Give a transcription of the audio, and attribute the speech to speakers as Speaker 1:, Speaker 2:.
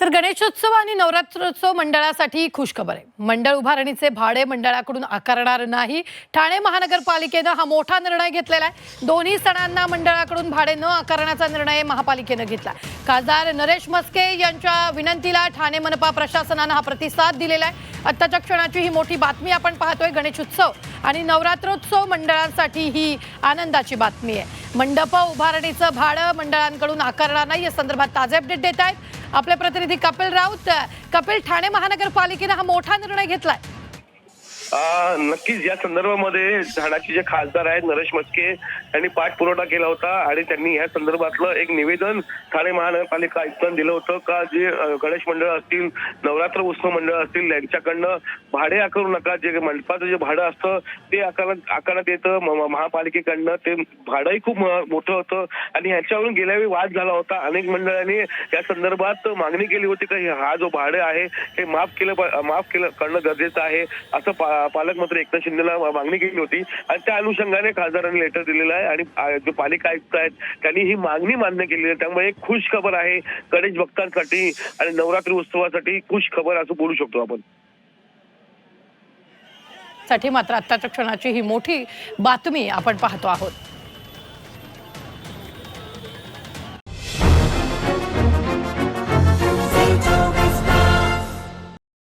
Speaker 1: तर गणेशोत्सव आणि नवरात्रोत्सव मंडळासाठी खुशखबर आहे. मंडळ उभारणीचे भाडे मंडळाकडून आकारणार नाही. ठाणे महानगरपालिकेनं हा मोठा निर्णय घेतलेला आहे. दोन्ही सणांना मंडळाकडून भाडे न आकारण्याचा निर्णय महापालिकेनं घेतला. खासदार नरेश मस्के यांच्या विनंतीला ठाणे मनपा प्रशासनानं हा प्रतिसाद दिलेला आहे. आत्ताच्या क्षणाची ही मोठी बातमी आपण पाहतोय. गणेशोत्सव आणि नवरात्रोत्सव मंडळांसाठी ही आनंदाची बातमी आहे. मंडप उभारणीचं भाडं मंडळांकडून आकारणार नाही. या संदर्भात ताजे अपडेट देत आहेत. आपले प्रतिनिधी कपिल राऊत कपिल ठाणे महानगरपालिकेनं हा मोठा निर्णय घेतलाय.
Speaker 2: नक्कीच या संदर्भामध्ये ठाण्याचे जे खासदार आहेत नरेश मस्के यांनी पाठपुरवठा केला होता आणि त्यांनी या संदर्भातलं एक निवेदन ठाणे महानगरपालिका आयुक्तांना दिलं होतं का जे गणेश मंडळ असतील नवरात्र उत्सव मंडळ असतील यांच्याकडनं भाडे आकारू नका. जे मंडपाचं जे भाडं असतं ते आकारण्यात आकारण्यात येतं. महापालिकेकडनं ते भाडंही खूप मोठं होतं आणि ह्याच्यावरून गेल्या वेळी वाद झाला होता. अनेक मंडळांनी या संदर्भात मागणी केली होती की हा जो भाडं आहे हे माफ केलं माफ केलं करणं गरजेचं आहे असं पालक मात्र एकनाथ शिंदेला मागणी केली होती. आणि त्या अनुषंगाने खासदारांनी लेटर दिलेलं आहे. आणि जे पालिका आयुक्त आहेत त्यांनी ही मागणी मान्य केलेली आहे. त्यामुळे एक खुश खबर आहे. गणेश भक्तांसाठी आणि नवरात्री उत्सवासाठी खुश खबर असं बोलू शकतो आपण.
Speaker 1: साठी मात्र आत्ताच्या क्षणाची ही मोठी बातमी आपण पाहतो आहोत.